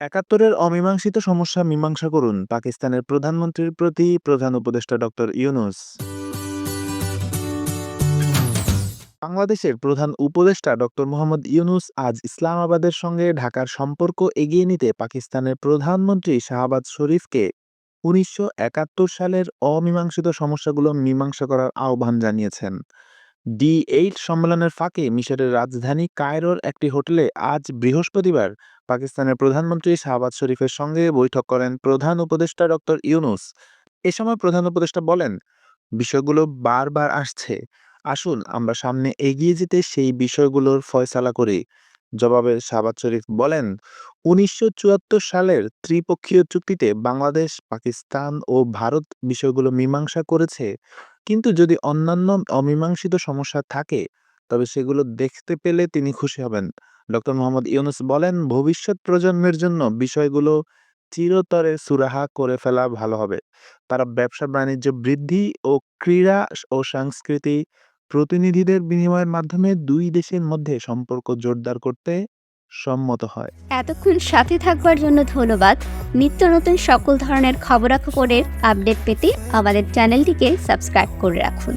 একাত্তরের অমীমাংসিত সমস্যা মীমাংসা করুন পাকিস্তানের প্রধানমন্ত্রীর প্রতি প্রধান উপদেষ্টা ডক্টর ইউনুস। বাংলাদেশের প্রধান উপদেষ্টা ডক্টর মোহাম্মদ ইউনুস আজ ইসলামাবাদের সঙ্গে ঢাকার সম্পর্ক এগিয়ে নিতে পাকিস্তানের প্রধানমন্ত্রী শাহবাজ শরীফকে উনিশশো একাত্তর সালের অমীমাংসিত সমস্যাগুলো মীমাংসা করার আহ্বান জানিয়েছেন। ডি এইট সম্মেলনের ফাঁকে মিশরের রাজধানী কায়রোর একটি হোটেলে আজ বৃহস্পতিবার পাকিস্তানের প্রধানমন্ত্রী শাহবাজ শরীফের সঙ্গে বৈঠক করেন প্রধান উপদেষ্টা ডক্টর ইউনুস। এ সময় প্রধান উপদেষ্টা বলেন, বিষয়গুলো বারবার আসছে। আসুন, আমরা সামনে এগিয়ে যেতে সেই বিষয়গুলোর ফয়সালা করি। জবাবে শাহবাজ শরীফ বলেন, উনিশশো চুয়াত্তর সালের ত্রিপক্ষীয় চুক্তিতে বাংলাদেশ, পাকিস্তান ও ভারত বিষয়গুলো মীমাংসা করেছে। কিন্তু যদি অন্যান্য অমীমাংসিত সমস্যা থাকে, তবে সেগুলো দেখতে পেলে তিনি খুশি হবেন। ডক্টর মোহাম্মদ ইউনুস বলেন, ভবিষ্যৎ প্রজন্মের জন্য বিষয়গুলো চিরতরে সুরাহা করে ফেলা ভালো হবে। তারা ব্যবসা বাণিজ্য বৃদ্ধি ও ক্রীড়া ও সংস্কৃতি প্রতিনিধিদের বিনিময়ের মাধ্যমে দুই দেশের মধ্যে সম্পর্ক জোরদার করতে সম্মত হয়। এতক্ষণ সাথে থাকবার জন্য ধন্যবাদ। নিত্য নতুন সকল ধরনের খবরাখবরের আপডেট পেতে আমাদের চ্যানেলটিকে সাবস্ক্রাইব করে রাখুন।